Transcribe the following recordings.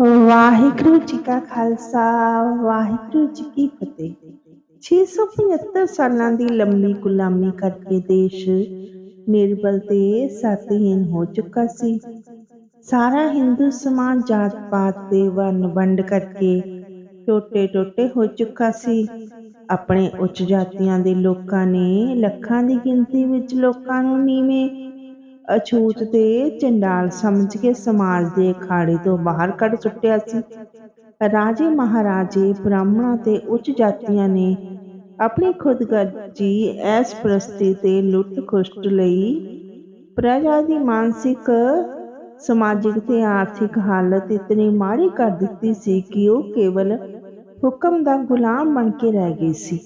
ਵਾਹਿਗੁਰੂ ਜੀ ਕਾ ਖਾਲਸਾ, ਵਾਹਿਗੁਰੂ ਜੀ ਕੀ ਫਤਿਹ। 675 ਸਾਲਾਂ ਦੀ ਲੰਮੀ ਗੁਲਾਮੀ ਕਰਕੇ ਦੇਸ਼ ਨਿਰਬਲ ਤੇ ਸਤਹੀਨ ਹੋ ਚੁੱਕਾ ਸੀ। ਸਾਰਾ ਹਿੰਦੂ ਸਮਾਜ ਜਾਤ ਪਾਤ ਦੇ ਵੰਨ ਵੰਡ ਕਰਕੇ ਟੋਟੇ ਟੋਟੇ ਹੋ ਚੁੱਕਾ ਸੀ। ਆਪਣੇ ਉੱਚ ਜਾਤੀਆਂ ਦੇ ਲੋਕਾਂ ਨੇ ਲੱਖਾਂ ਦੀ ਗਿਣਤੀ ਵਿੱਚ ਲੋਕਾਂ ਨੂੰ ਨੀਵੇਂ ਅਛੂਤ ਤੇ ਚੰਡਾਲ ਸਮਝ ਕੇ ਸਮਾਜ ਦੇ ਅਖਾੜੇ ਤੋਂ ਬਾਹਰ ਕੱਢ ਸੁੱਟਿਆ ਸੀ। ਰਾਜੇ ਮਹਾਰਾਜੇ ਬ੍ਰਾਹਮਣਾਂ ਤੇ ਉੱਚ ਜਾਤੀਆਂ ਨੇ ਆਪਣੀ ਖੁਦਗਰਜੀ ਐਸ ਪ੍ਰਸਤੀ ਤੇ ਲੁੱਟ ਖੁਸ਼ਟ ਲਈ ਪ੍ਰਜਾ ਦੀ ਮਾਨਸਿਕ ਸਮਾਜਿਕ ਤੇ ਆਰਥਿਕ ਹਾਲਤ ਇਤਨੀ ਮਾੜੀ ਕਰ ਦਿੱਤੀ ਸੀ ਕਿ ਉਹ ਕੇਵਲ ਹੁਕਮ ਦਾ ਗੁਲਾਮ ਬਣ ਕੇ ਰਹਿ ਗਈ ਸੀ।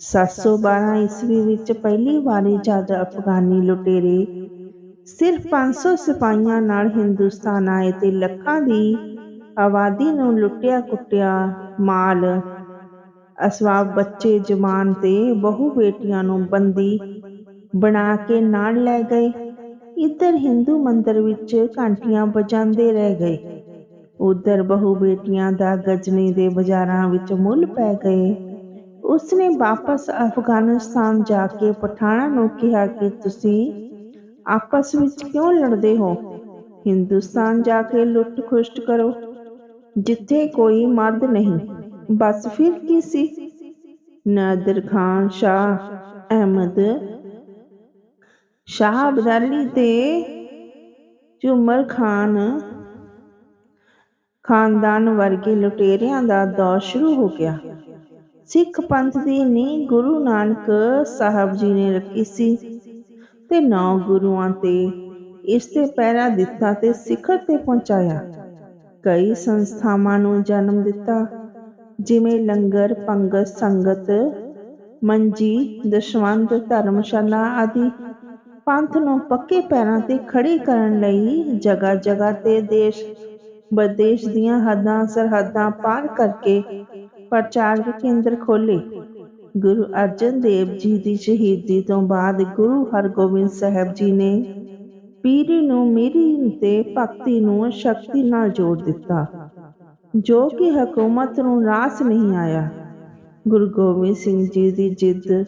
712 ਈਸਵੀ ਵਿੱਚ ਪਹਿਲੀ ਵਾਰੀ ਜਦ ਅਫਗਾਨੀ ਲੁਟੇਰੇ ਸਿਰਫ 500 ਸਿਪਾਹੀਆਂ ਨਾਲ ਹਿੰਦੁਸਤਾਨ ਆਏ ਤੇ ਲੱਖਾਂ ਦੀ ਆਬਾਦੀ ਨੂੰ ਲੁੱਟਿਆ ਕੁੱਟਿਆ ਮਾਲ, ਅਸਵਾਬ ਬੱਚੇ, ਜਵਾਨ ਤੇ ਬਹੁ ਬੇਟੀਆਂ ਨੂੰ ਬੰਦੀ ਬਣਾ ਕੇ ਨਾਲ ਲੈ ਗਏ। ਇੱਧਰ ਹਿੰਦੂ ਮੰਦਰ ਵਿੱਚ ਘੰਟੀਆਂ ਵਜਾਉਂਦੇ ਰਹਿ ਗਏ। ਉਧਰ ਬਹੁ ਬੇਟੀਆਂ ਦਾ ਗਜਨੀ ਦੇ ਬਾਜ਼ਾਰਾਂ ਵਿੱਚ ਮੁੱਲ ਪੈ ਗਏ। ਉਸਨੇ ਵਾਪਸ ਅਫਗਾਨਿਸਤਾਨ ਜਾ ਕੇ ਪਠਾਣਾ ਨੂੰ ਕਿਹਾ ਕਿ ਤੁਸੀਂ ਆਪਸ ਵਿੱਚ ਕਿਉਂ ਲੜਦੇ ਹੋ? ਹਿੰਦੁਸਤਾਨ ਜਾ ਕੇ ਲੁੱਟ ਖੁਸ਼ਟ ਕਰੋ। ਜਿੱਥੇ ਕੋਈ ਮਰਦ ਨਹੀਂ, ਬਸ ਫਿਰ ਕੀ ਸੀ? ਨਾਦਰ ਖਾਨ ਸ਼ਾਹ ਅਹਿਮਦ ਸ਼ਾਹ ਅਬਦਾਲੀ ਤੇ ਝੁਮਰ ਖਾਨ ਖਾਨਦਾਨ ਵਰਗੇ ਲੁਟੇਰਿਆਂ ਦਾ ਦੌਰ ਸ਼ੁਰੂ ਹੋ ਗਿਆ। ਸਿੱਖ ਪੰਥ ਦੀ ਨੀਂਹ ਗੁਰੂ ਨਾਨਕ ਸਾਹਿਬ ਜੀ ਨੇ ਰੱਖੀ ਸੀ। ਤੇ ਨੌ ਗੁਰੂਆਂ ਤੇ ਇਸ ਤੇ ਪਹਿਰਾ ਦਿੱਤਾ ਤੇ ਸਿਖਰ ਤੇ ਪਹੁੰਚਾਇਆ। ਕਈ ਸੰਸਥਾਵਾਂ ਨੂੰ ਜਨਮ ਦਿੱਤਾ, ਜਿਵੇਂ ਲੰਗਰ, ਪੰਗਤ, ਸੰਗਤ, ਮੰਜੀ ਦਸ਼ਵੰਦ ਧਰਮਸ਼ਾਲਾ ਆਦਿ। ਪੰਥ ਨੂੰ ਪੱਕੇ ਪੈਰਾਂ ਤੇ ਖੜੇ ਕਰਨ ਲਈ ਜਗ੍ਹਾ ਜਗ੍ਹਾ ਤੇ ਦੇਸ਼, ਵਿਦੇਸ਼ ਦੀਆਂ ਹੱਦਾਂ ਸਰਹੱਦਾਂ ਪਾਰ ਕਰਕੇ ਪ੍ਰਚਾਰ ਕੇਂਦਰ ਖੋਲੇ ਗੁਰੂ ਅਰਜਨ ਦੇਵ ਜੀ ਦੀ ਸ਼ਹੀਦੀ ਤੋਂ ਬਾਅਦ ਗੁਰੂ ਹਰਗੋਬਿੰਦ ਸਾਹਿਬ ਜੀ ਨੇ ਪੀਰੀ ਨੂੰ ਮੀਰੀ ਤੇ ਭਗਤੀ ਨੂੰ ਸ਼ਕਤੀ ਨਾਲ ਜੋੜ ਦਿੱਤਾ, ਜੋ ਕਿ ਹਕੂਮਤ ਨੂੰ ਰਾਸ ਨਹੀਂ ਆਇਆ। ਗੁਰੂ ਗੋਬਿੰਦ ਸਿੰਘ ਜੀ ਦੀ ਜਿੱਦ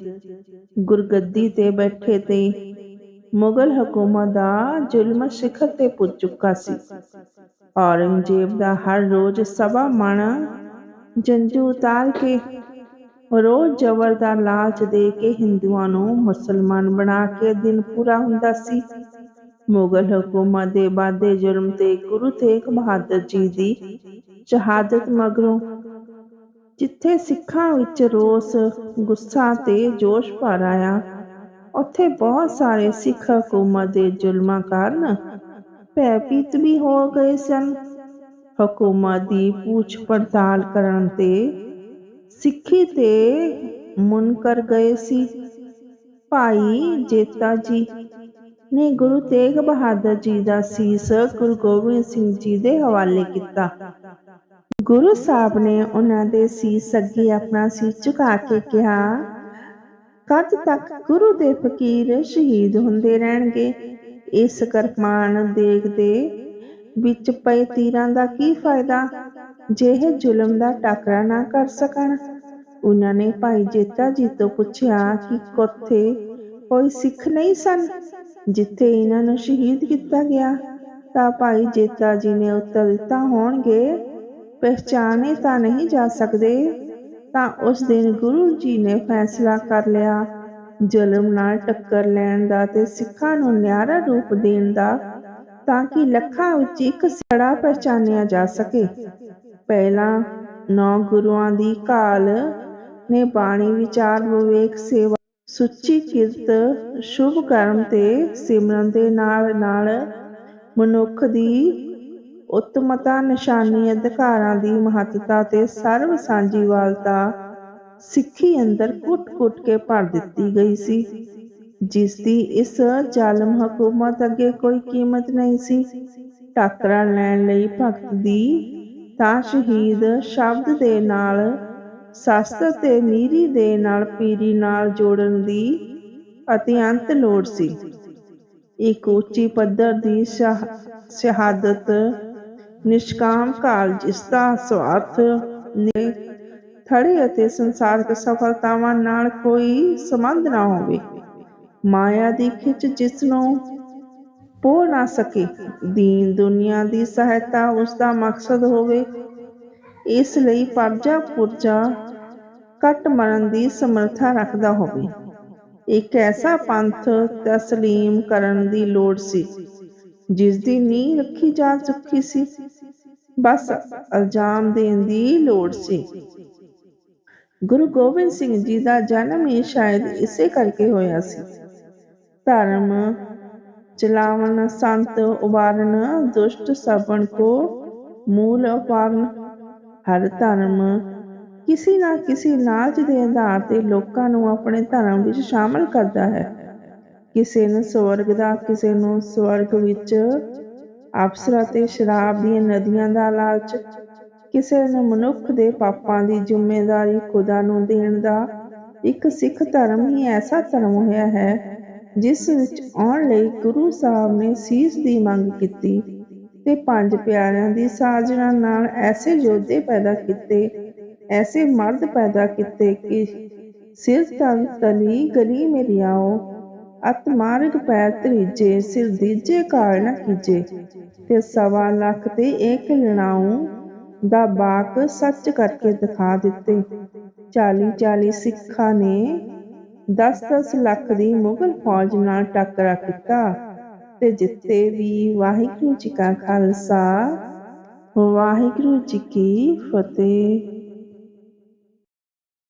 ਗੁਰਗੱਦੀ ਤੇ ਬੈਠੇ ਤੇ ਮੁਗਲ ਹਕੂਮਤ ਦਾ ਜ਼ੁਲਮ ਸਿਖਰ ਤੇ ਪੁੱਜ ਚੁੱਕਾ ਸੀ। ਔਰੰਗਜ਼ੇਬ ਦਾ ਹਰ ਰੋਜ਼ ਸਵਾ ਮਣ ਜੰਜੂ ਉਤਾਰ ਕੇ ਰੋਜ਼ ਜ਼ਬਰ ਦਾ ਲਾਲਚ ਦੇ ਕੇ ਹਿੰਦੂਆਂ ਨੂੰ ਮੁਸਲਮਾਨ ਬਣਾ ਕੇ ਦਿਨ ਪੂਰਾ ਹੁੰਦਾ ਸੀ। ਮੁਗਲ ਹਕੂਮਤ ਦੇ ਬਾਦੇ ਜ਼ੁਲਮ ਤੇ ਗੁਰੂ ਤੇਗ ਬਹਾਦਰ ਜੀ ਦੀ ਸ਼ਹਾਦਤ ਮਗਰੋਂ ਜਿੱਥੇ ਸਿੱਖਾਂ ਵਿੱਚ ਰੋਸ, ਗੁੱਸਾ ਤੇ ਜੋਸ਼ ਭਰ ਆਇਆ, ਉੱਥੇ ਬਹੁਤ ਸਾਰੇ ਸਿੱਖ ਹਕੂਮਤ ਦੇ ਜ਼ੁਲਮਾਂ ਕਾਰਨ ਭੈਭੀਤ ਵੀ ਹੋ ਗਏ ਸਨ। ਹਕੂਮਤ ਦੀ ਪੂਛ ਪੜਤਾਲ ਕਰਨ ਤੇ ਸਿੱਖੀ ਤੇ ਮੁਨਕਰ ਗਏ ਸੀ। ਭਾਈ ਜੇਤਾ ਜੀ ਨੇ ਗੁਰੂ ਤੇਗ ਬਹਾਦਰ ਜੀ ਦਾ ਸੀਸ ਗੁਰੂ ਗੋਬਿੰਦ ਸਿੰਘ ਜੀ ਦੇ ਹਵਾਲੇ ਕੀਤਾ। ਗੁਰੂ ਸਾਹਿਬ ਨੇ ਉਹਨਾਂ ਦੇ ਸੀਸ ਅੱਗੇ ਆਪਣਾ ਸੀਸ ਝੁਕਾ ਕੇ ਕਿਹਾ, ਕਦ ਤੱਕ ਗੁਰੂ ਦੇ ਫਕੀਰ ਸ਼ਹੀਦ ਹੁੰਦੇ ਰਹਿਣਗੇ? ਇਸ ਕਰਮਾਨ ਦੇਖਦੇ ਵਿੱਚ ਪਏ ਤੀਰਾਂ ਦਾ ਕੀ ਫਾਇਦਾ? ਜੇ ਇਹ ਜ਼ੁਲਮ ਦਾ ਟਾਕਰਾ ਨਾ ਕਰ ਸਕਣ। ਉਹਨਾਂ ਨੇ ਭਾਈ ਜੇਤਾ ਜੀ ਤੋਂ ਪੁੱਛਿਆ ਕਿ ਕੋਥੇ ਕੋਈ ਸਿੱਖ ਨਹੀਂ ਸਨ? ਜਿੱਥੇ ਇਹਨਾਂ ਨੂੰ ਸ਼ਹੀਦ ਕੀਤਾ ਗਿਆ, ਤਾਂ ਭਾਈ ਜੇਤਾ ਜੀ ਨੇ ਉੱਤਰ ਦਿੱਤਾ, ਹੋਣਗੇ। ਪਹਿਚਾਨੇ ਤਾਂ ਨਹੀਂ ਜਾ ਸਕਦੇ। ਤਾਂ ਉਸ ਦਿਨ ਗੁਰੂ ਜੀ ਨੇ ਫੈਸਲਾ ਕਰ ਲਿਆ। ਜ਼ੁਲਮ ਨਾਲ ਟੱਕਰ ਲੈਣ ਦਾ ਤੇ ਸਿੱਖਾਂ ਨੂੰ ਨਿਆਰਾ ਰੂਪ ਦੇਣ ਦਾ, ਤਾਂ ਕਿ ਲੱਖਾਂ ਵਿੱਚ ਇੱਕ ਸੜਾ ਪਛਾਣਿਆ ਜਾ ਸਕੇ। ਪਹਿਲਾਂ ਨੌ ਗੁਰੂਆਂ ਦੀ ਕਾਲ ਨੇ ਬਾਣੀ ਵਿਚਾਰ ਵਿਵੇਕ ਸੇਵਾ ਸੁੱਚੀ ਕਿਰਤ, ਸ਼ੁਭ ਕਰਮ ਤੇ ਸਿਮਰਨ ਦੇ ਨਾਲ ਨਾਲ ਮਨੁੱਖ ਦੀ ਉਤਮਤਾ, ਨਿਸ਼ਾਨੀ, ਅਧਿਕਾਰਾਂ ਦੀ ਮਹੱਤਤਾ ਤੇ ਸਰਵ ਸਾਂਝੀਵਾਲਤਾ ਸਿੱਖੀ ਅੰਦਰ ਕੁੱਟ-ਕੁੱਟ ਕੇ ਭਰ ਦਿੱਤੀ ਗਈ ਸੀ ਜਿਸ ਦੀ ਇਸ ਜ਼ਾਲਮ ਹਕੂਮਤ ਅੱਗੇ ਕੋਈ ਕੀਮਤ ਨਹੀਂ ਸੀ। ਟਾਕਰਾ ਲੈਣ ਲਈ ਭਗਤ ਦੀ ਤਾਂ ਸ਼ਹੀਦ ਸ਼ਬਦ ਦੇ ਨਾਲ, ਸ਼ਾਸਤਰ ਤੇ ਮੀਰੀ ਦੇ ਨਾਲ ਪੀਰੀ ਨਾਲ ਜੋੜਨ ਦੀ ਅਤਿਅੰਤ ਲੋੜ ਸੀ। ਇੱਕ ਉੱਚੀ ਪੱਧਰ ਦੀ ਸ਼ਹਾਦਤ, ਨਿਸ਼ਕਾਮ ਕਾਲ ਜਿਸ ਦਾ ਸਵਾਰਥ ਨੇ ਥੜੇ ਅਤੇ ਸੰਸਾਰਕ ਸਫਲਤਾਵਾਂ ਨਾਲ ਕੋਈ ਸੰਬੰਧ ਨਾ ਹੋਵੇ। ਮਾਇਆ ਦੀ ਖਿੱਚ ਜਿਸ ਨੂੰ ਹੋ ਨਾ ਸਕੇ। ਦੀਨ ਦੁਨੀਆ ਦੀ ਸਹਾਇਤਾ ਉਸ ਦਾ ਮਕਸਦ ਹੋਵੇ। ਇਸ ਲਈ ਪਰਜਾ ਪੁਰਜਾ ਕੱਟ ਮਰਨ ਦੀ ਸਮਰੱਥਾ ਰੱਖਦਾ ਹੋਵੇ। ਇੱਕ ਐਸਾ ਪੰਥ ਤਸਲੀਮ ਕਰਨ ਦੀ ਲੋੜ ਸੀ ਜਿਸ ਦੀ ਨੀਂਹ ਰੱਖੀ ਜਾ ਚੁੱਕੀ ਸੀ। ਬਸ ਇਲਜ਼ਾਮ ਦੇਣ ਦੀ ਲੋੜ ਸੀ। ਗੁਰੂ ਗੋਬਿੰਦ ਸਿੰਘ ਜੀ ਦਾ ਜਨਮ ਹੀ ਸ਼ਾਇਦ ਇਸੇ ਕਰਕੇ ਹੋਇਆ ਸੀ। ਧਰਮ ਚਲਾਵਨ ਸੰਤ ਉਬਾਰਨ, ਦੁਸ਼ਟ ਸਭਨ ਕੋ ਮੂਲ ਉਪਾਰਨ। ਹਰ ਧਰਮ ਕਿਸੇ ਨਾ ਕਿਸੇ ਲਾਲਚ ਦੇ ਆਧਾਰ ਤੇ ਲੋਕਾਂ ਨੂੰ ਆਪਣੇ ਧਰਮ ਵਿੱਚ ਸ਼ਾਮਲ ਕਰਦਾ ਹੈ। ਕਿਸੇ ਨੂੰ ਸਵਰਗ ਦਾ, ਕਿਸੇ ਨੂੰ ਸਵਰਗ ਵਿੱਚ ਅਪਸਰਾ ਤੇ ਸ਼ਰਾਬ ਦੀਆਂ ਨਦੀਆਂ ਦਾ ਲਾਲਚ। ਕਿਸੇ ਨੂੰ ਮਨੁੱਖ ਦੇ ਪਾਪਾਂ ਦੀ ਜ਼ਿੰਮੇਵਾਰੀ ਖੁਦਾ ਨੂੰ ਦੇਣ ਦਾ। ਇੱਕ ਸਿੱਖ ਧਰਮ ਹੀ ਐਸਾ ਧਰਮ ਹੋਇਆ ਹੈ ਜਿਸ ਵਿੱਚ ਆਉਣ ਲਈ ਗੁਰੂ ਸਾਹਿਬ ਨੇ ਸੀਸ ਦੀ ਮੰਗ ਕੀਤੀ ਤੇ ਪੰਜ ਪਿਆਰਿਆਂ ਦੀ ਸਾਜਣਾ ਨਾਲ ਐਸੇ ਯੋਧੇ ਪੈਦਾ ਕੀਤੇ, ਐਸੇ ਮਰਦ ਪੈਦਾ ਕੀਤੇ ਕਿ ਸਿਰ ਤਲ ਤਲੀ ਗਲੀ ਮੇਰੀ ਆਓ, ਅਤ ਮਾਰਗ ਪੈਰ ਤਰੀਜੇ ਸਿਰ ਦੀਜੇ ਕਾਲ ਕੀਜੇ ਤੇ ਸਵਾ ਲੱਖ ਤੇ ਇੱਕ ਲਣਾਉ ਦਾ ਬਾਕ ਸੱਚ ਕਰਕੇ ਦਿਖਾ ਦਿੱਤੇ। 40 40 ਸਿੱਖਾਂ ਨੇ 10-10 ਲੱਖ ਦੀ ਮੁਗਲ ਫੌਜ ਨਾਲ ਟੱਕਰਾ ਕੀਤਾ ਤੇ ਜਿੱਤੇ ਵੀ ਵਾਹਿਗੁਰੂ ਜੀ ਕਾ ਖਾਲਸਾ, ਵਾਹਿਗੁਰੂ ਜੀ ਕੀ ਫਤਿਹ।